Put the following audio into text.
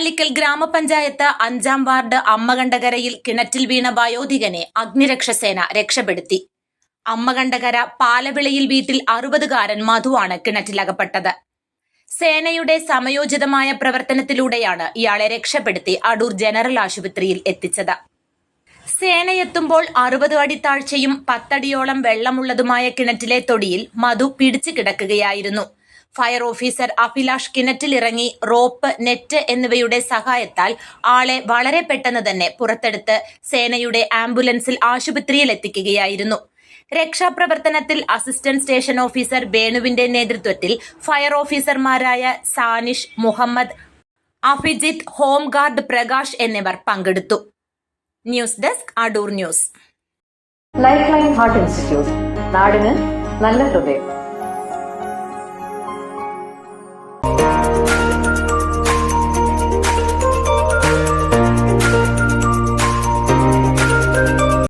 പള്ളിക്കൽ ഗ്രാമപഞ്ചായത്ത് അഞ്ചാം വാർഡ് അമ്മകണ്ഠകരയിൽ കിണറ്റിൽ വീണ വയോധികനെ അഗ്നിരക്ഷസേന രക്ഷപ്പെടുത്തി. അമ്മകണ്ഠകര പാലവിളയിൽ വീട്ടിൽ അറുപതുകാരൻ മധുവാണ് കിണറ്റിലകപ്പെട്ടത്. സേനയുടെ സമയോചിതമായ പ്രവർത്തനത്തിലൂടെയാണ് ഇയാളെ രക്ഷപ്പെടുത്തി അടൂർ ജനറൽ ആശുപത്രിയിൽ എത്തിച്ചത്. സേനയെത്തുമ്പോൾ അറുപത് അടി താഴ്ചയും പത്തടിയോളം വെള്ളമുള്ളതുമായ കിണറ്റിലെ തൊടിയിൽ മധു പിടിച്ചു കിടക്കുകയായിരുന്നു. ഫയർ ഓഫീസർ അഭിലാഷ് കിണറ്റിലിറങ്ങി റോപ്പ് നെറ്റ് എന്നിവയുടെ സഹായത്താൽ ആളെ വളരെ പെട്ടെന്ന് തന്നെ പുറത്തെടുത്ത് സേനയുടെ ആംബുലൻസിൽ ആശുപത്രിയിൽ എത്തിക്കുകയായിരുന്നു. രക്ഷാപ്രവർത്തനത്തിൽ അസിസ്റ്റന്റ് സ്റ്റേഷൻ ഓഫീസർ വേണുവിന്റെ നേതൃത്വത്തിൽ ഫയർ ഓഫീസർമാരായ സാനിഷ് മുഹമ്മദ് അഭിജിത്ത് ഹോംഗാർഡ് പ്രകാശ് എന്നിവർ പങ്കെടുത്തു. News desk Adoor news. Life line heart institute. നാടിന് നല്ല ഹൃദയം.